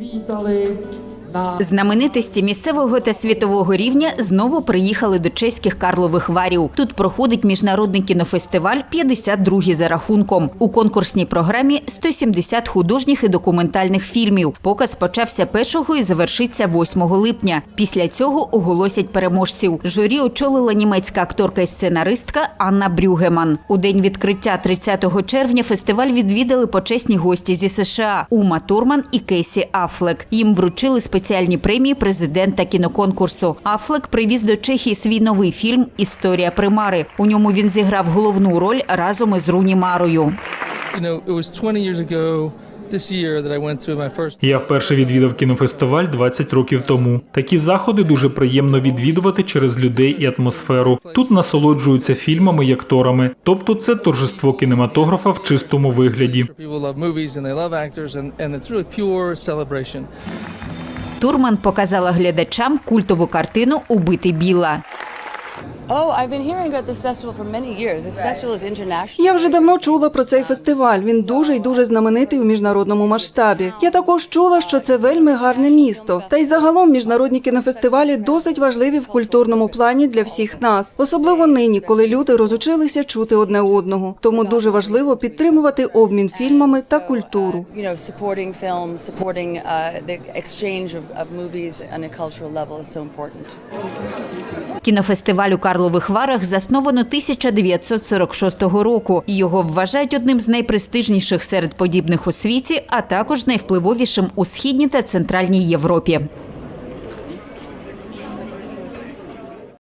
přivítali. Знаменитості місцевого та світового рівня знову приїхали до чеських Карлових Варів. Тут проходить міжнародний кінофестиваль, 52-й за рахунком. У конкурсній програмі 170 художніх і документальних фільмів. Показ почався 1 і завершиться 8 липня. Після цього оголосять переможців. Журі очолила німецька акторка і сценаристка Анна Брюгеман. У день відкриття 30 червня фестиваль відвідали почесні гості зі США Ума Турман і Кейсі Афлек. Їм вручили спеціальні премії президента кіноконкурсу. Афлек привіз до Чехії свій новий фільм Історія примари. У ньому він зіграв головну роль разом із Руні Марою. You know, it was 20 years ago this year that I went to my first Я вперше відвідав кінофестиваль 20 років тому. Такі заходи дуже приємно відвідувати через людей і атмосферу. Тут насолоджуються фільмами і акторами. Тобто це торжество кінематографа в чистому вигляді. Турман показала глядачам культову картину Убити Біла. Я вже давно чула про цей фестиваль. Він дуже і дуже знаменитий у міжнародному масштабі. Я також чула, що це вельми гарне місто. Та й загалом міжнародні кінофестивалі досить важливі в культурному плані для всіх нас, особливо нині, коли люди розучилися чути одне одного. Тому дуже важливо підтримувати обмін фільмами та культуру. Uh, the exchange of, of movies on a cultural level is so important. Кінофестиваль у Карлових Варах засновано 1946 року. Його вважають одним з найпрестижніших серед подібних у світі, а також найвпливовішим у східній та центральній Європі.